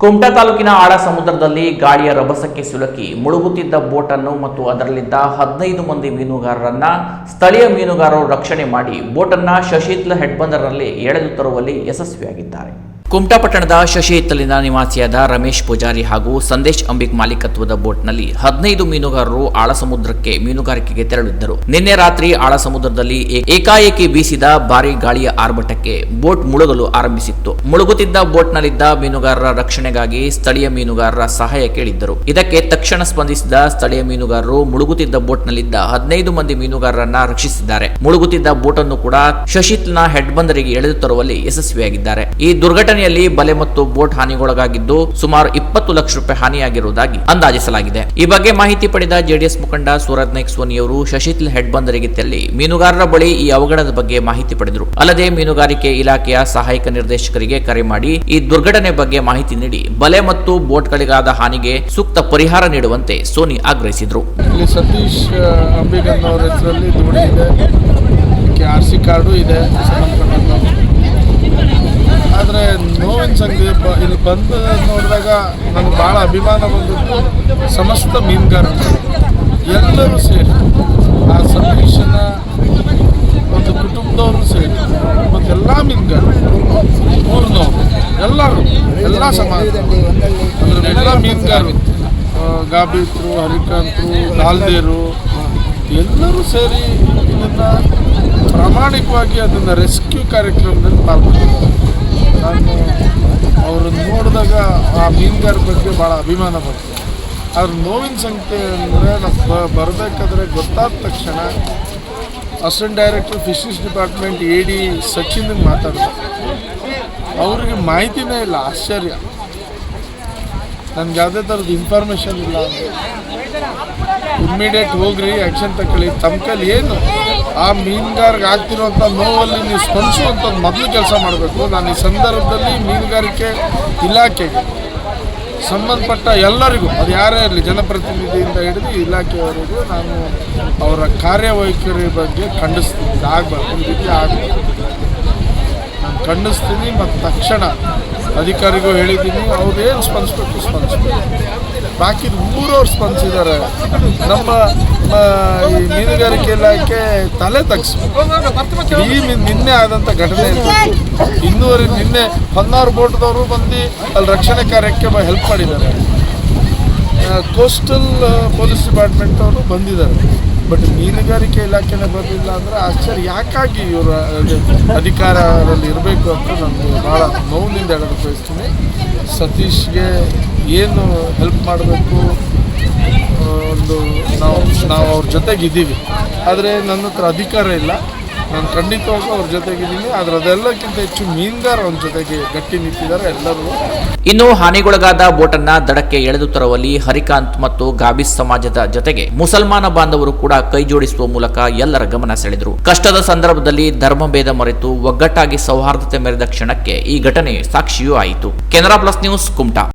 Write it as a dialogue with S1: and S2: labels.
S1: ಕುಮಟಾ ತಾಲೂಕಿನ ಆಳ ಸಮುದ್ರದಲ್ಲಿ ಗಾಳಿಯ ರಭಸಕ್ಕೆ ಸಿಲುಕಿ ಮುಳುಗುತ್ತಿದ್ದ ಬೋಟನ್ನು ಮತ್ತು ಅದರಲ್ಲಿದ್ದ ಹದಿನೈದು ಮಂದಿ ಮೀನುಗಾರರನ್ನ ಸ್ಥಳೀಯ ಮೀನುಗಾರರು ರಕ್ಷಣೆ ಮಾಡಿ ಬೋಟನ್ನ ಶಶೀತ್ಲ ಹೆಡ್ಬಂದರ್ನಲ್ಲಿ ಎಳೆದು ತರುವಲ್ಲಿ ಯಶಸ್ವಿಯಾಗಿದ್ದಾರೆ. ಕುಮಟಾ ಪಟ್ಟಣದ ಶಶಿ ಹಿತ್ತಲಿನ ನಿವಾಸಿಯಾದ ರಮೇಶ್ ಪೂಜಾರಿ ಹಾಗೂ ಸಂದೇಶ್ ಅಂಬಿಕ್ ಮಾಲೀಕತ್ವದ ಬೋಟ್ನಲ್ಲಿ ಹದಿನೈದು ಮೀನುಗಾರರು ಆಳಸಮುದ್ರಕ್ಕೆ ಮೀನುಗಾರಿಕೆಗೆ ತೆರಳಿದ್ದರು. ನಿನ್ನೆ ರಾತ್ರಿ ಆಳಸಮುದ್ರದಲ್ಲಿ ಏಕಾಏಕಿ ಬೀಸಿದ ಭಾರಿ ಗಾಳಿಯ ಆರ್ಭಟಕ್ಕೆ ಬೋಟ್ ಮುಳುಗಲು ಆರಂಭಿಸಿತ್ತು. ಮುಳುಗುತ್ತಿದ್ದ ಬೋಟ್ನಲ್ಲಿದ್ದ ಮೀನುಗಾರರ ರಕ್ಷಣೆಗಾಗಿ ಸ್ಥಳೀಯ ಮೀನುಗಾರರ ಸಹಾಯ ಕೇಳಿದ್ದರು. ಇದಕ್ಕೆ ತಕ್ಷಣ ಸ್ಪಂದಿಸಿದ ಸ್ಥಳೀಯ ಮೀನುಗಾರರು ಮುಳುಗುತ್ತಿದ್ದ ಬೋಟ್ನಲ್ಲಿದ್ದ ಹದಿನೈದು ಮಂದಿ ಮೀನುಗಾರರನ್ನ ರಕ್ಷಿಸಿದ್ದಾರೆ. ಮುಳುಗುತ್ತಿದ್ದ ಬೋಟನ್ನು ಕೂಡ ಶಶಿತ್ನ ಹೆಡ್ ಬಂದರಿಗೆ ಎಳೆದು ತರುವಲ್ಲಿ ಯಶಸ್ವಿಯಾಗಿದ್ದಾರೆ. ಈ ದುರ್ಘಟನೆಯಲ್ಲಿ ಬಲೆ ಮತ್ತು ಬೋಟ್ ಹಾನಿಗೊಳಗಾಗಿದ್ದು ಸುಮಾರು ಇಪ್ಪತ್ತು ಲಕ್ಷ ರೂಪಾಯಿ ಹಾನಿಯಾಗಿರುವುದಾಗಿ ಅಂದಾಜಿಸಲಾಗಿದೆ. ಈ ಬಗ್ಗೆ ಮಾಹಿತಿ ಪಡೆದ ಜೆಡಿಎಸ್ ಮುಖಂಡ ಸೂರಜ್ ನಾಯ್ಕ್ ಸೋನಿಯವರು ಶಶಿತ್ಲ್ ಹೆಡ್ ಬಂದರಿಗೆ ತೆರಳಿ ಮೀನುಗಾರರ ಬಳಿ ಈ ಅವಘಡದ ಬಗ್ಗೆ ಮಾಹಿತಿ ಪಡೆದರು. ಅಲ್ಲದೆ ಮೀನುಗಾರಿಕೆ ಇಲಾಖೆಯ ಸಹಾಯಕ ನಿರ್ದೇಶಕರಿಗೆ ಕರೆ ಮಾಡಿ ಈ ದುರ್ಘಟನೆ ಬಗ್ಗೆ ಮಾಹಿತಿ ನೀಡಿ ಬಲೆ ಮತ್ತು ಬೋಟ್ಗಳಿಗಾದ ಹಾನಿಗೆ ಸೂಕ್ತ ಪರಿಹಾರ ನೀಡುವಂತೆ ಸೋನಿ ಆಗ್ರಹಿಸಿದರು.
S2: ಇಲ್ಲಿ ಸತೀಶ್ ಅಂಬಿಗನ್ ಅವರ ಹೆಸರಲ್ಲಿ ಇದೆ. ಆರ್ ಸಿ ಕಾರ್ಡು ಇದೆ. ಆದರೆ ನೋವಿನ ಸಂಗತಿ ಇಲ್ಲಿ ಬಂದು ನೋಡಿದಾಗ ನನಗೆ ಭಾಳ ಅಭಿಮಾನ ಬಂದಿತ್ತು. ಸಮಸ್ತ ಮೀನುಗಾರರು ಎಲ್ಲರೂ ಸೇರಿ, ಆ ಸಂದೇಶನ ಒಂದು ಕುಟುಂಬದವರು ಸೇರಿ, ಮತ್ತು ಎಲ್ಲ ಮೀನುಗಾರರು ಊರಿನವರು ಎಲ್ಲರೂ, ಎಲ್ಲ ಸಮಾಜ ಅಂದರೆ ಎಲ್ಲ ಮೀನುಗಾರರು ಗಾಬಿತ್ರು ಹರಿಕಾಂತ್ರು ಲಾಲ್ದೇರು, ಎಲ್ಲರೂ ಸೇರಿ ಇದನ್ನು ಪ್ರಾಮಾಣಿಕವಾಗಿ ಅದನ್ನು ರೆಸ್ಕ್ಯೂ ಕಾರ್ಯಕ್ರಮದಲ್ಲಿ ಪಾಲ್ಗೊಂಡಿದ್ದಾರೆ ನಾನು ಅವ್ರನ್ನ ನೋಡಿದಾಗ ಆ ಮೀನುಗಾರ ಬಗ್ಗೆ ಭಾಳ ಅಭಿಮಾನ ಬಂತು. ಅವ್ರ ನೋವಿನ ಸಂಖ್ಯೆ ಅಂದರೆ ನಾವು ಬರಬೇಕಾದ್ರೆ ಗೊತ್ತಾದ ತಕ್ಷಣ assistant director, fisheries department, A D ಸಚಿನ್ಗೆ ಮಾತಾಡ್ತಾರೆ ಅವ್ರಿಗೆ ಮಾಹಿತಿನೇ ಇಲ್ಲ, ಆಶ್ಚರ್ಯ. ನನಗೆ ಯಾವುದೇ ಥರದ್ದು ಇನ್ಫಾರ್ಮೇಷನ್ ಇಲ್ಲ ಇಮ್ಮಿಡಿಯೇಟ್ ಹೋಗ್ರಿ ಆ್ಯಕ್ಷನ್ ತಗೊಳ್ಳಿ. ತಮ್ಮ ಕೈಲಿ ಏನು? ಆ ಮೀನುಗಾರಿಗೆ ಆಗ್ತಿರುವಂಥ ನೋವಲ್ಲಿ ನೀವು ಸ್ಪಂದಿಸುವಂಥದ್ದು ಮೊದಲು ಕೆಲಸ ಮಾಡಬೇಕು. ನಾನು ಈ ಸಂದರ್ಭದಲ್ಲಿ ಮೀನುಗಾರಿಕೆ ಇಲಾಖೆಗೆ ಸಂಬಂಧಪಟ್ಟ ಎಲ್ಲರಿಗೂ, ಅದು ಯಾರೇ ಇರಲಿ, ಜನಪ್ರತಿನಿಧಿಯಿಂದ ಹಿಡಿದು ಇಲಾಖೆಯವರೆಗೂ ನಾನು ಅವರ ಕಾರ್ಯವೈಖರಿ ಬಗ್ಗೆ ಖಂಡಿಸ್ತೀನಿ. ಆಗಬಾರ್ದು. ಈ ರೀತಿ ಆಗಬಾರ್ದು. ನಾನು ಖಂಡಿಸ್ತೀನಿ, ಮತ್ತು ತಕ್ಷಣ ಅಧಿಕಾರಿಗೂ ಹೇಳಿದ್ದೀನಿ ಅವ್ರೇನು ಸ್ಪಂದಿಸ್ಬೇಕು ಸ್ಪಂದಿಸ್ಬೇಕು. ಬಾಕಿ ಊರವ್ರು ಸ್ಪಂದಿಸಿದ್ದಾರೆ. ನಮ್ಮ ಈ ಮೀನುಗಾರಿಕೆ ಇಲಾಖೆ ತಲೆ ತಗ್ಸ್ಬೇಕು. ಈ ನಿನ್ನೆ ಆದಂಥ ಘಟನೆ ಇನ್ನೂರು, ನಿನ್ನೆ ಹೊನ್ನಾರು ಬೋಟ್ದವರು ಬಂದು ಅಲ್ಲಿ ರಕ್ಷಣೆ ಕಾರ್ಯಕ್ಕೆ ಹೆಲ್ಪ್ ಮಾಡಿದ್ದಾರೆ. ಕೋಸ್ಟಲ್ ಪೊಲೀಸ್ ಡಿಪಾರ್ಟ್ಮೆಂಟ್ ಅವರು ಬಂದಿದ್ದಾರೆ. ಬಟ್ ಮೀನುಗಾರಿಕೆ ಇಲಾಖೆನೇ ಬರಲಿಲ್ಲ ಅಂದರೆ ಆಶ್ಚರ್ಯ. ಯಾಕಾಗಿ ಇವರು ಅಧಿಕಾರದಲ್ಲಿ ಇರಬೇಕು ಅಂತ ನಾನು ಭಾಳ ನೋವಿನಿಂದ ಹೇಳಲು ಬಯಸ್ತೀನಿ. ಸತೀಶ್ಗೆ ಏನು ಹೆಲ್ಪ್ ಮಾಡಬೇಕು ಒಂದು ನಾವು ನಾವು ಅವ್ರ ಜೊತೆಗಿದ್ದೀವಿ. ಆದರೆ ನನ್ನ ಹತ್ರ ಅಧಿಕಾರ ಇಲ್ಲ. ನಾನು ಖಂಡಿತವಾಗೂ ಅವ್ರ ಜೊತೆಗಿದ್ದೀನಿ ಆದ್ರೆ ಅದೆಲ್ಲಕ್ಕಿಂತ ಹೆಚ್ಚು ಮೀನುಗಾರ ಅವ್ರ ಜೊತೆಗೆ ಗಟ್ಟಿ ನಿಂತಿದ್ದಾರೆ ಎಲ್ಲರೂ.
S1: ಇನ್ನು ಹಾನಿಗೊಳಗಾದ ಬೋಟನ್ನ ದಡಕ್ಕೆ ಎಳೆದು ತರುವಲ್ಲಿ ಹರಿಕಾಂತ್ ಮತ್ತು ಗಾಬಿಸ್ ಸಮಾಜದ ಜೊತೆಗೆ ಮುಸಲ್ಮಾನ ಬಾಂಧವರು ಕೂಡ ಕೈಜೋಡಿಸುವ ಮೂಲಕ ಎಲ್ಲರ ಗಮನ ಸೆಳೆದರು. ಕಷ್ಟದ ಸಂದರ್ಭದಲ್ಲಿ ಧರ್ಮಭೇದ ಮರೆತು ಒಗ್ಗಟ್ಟಾಗಿ ಸೌಹಾರ್ದತೆ ಮೆರೆದ ಕ್ಷಣಕ್ಕೆ ಈ ಘಟನೆ ಸಾಕ್ಷಿಯೂ ಆಯಿತು. Canara plus news, Kumta.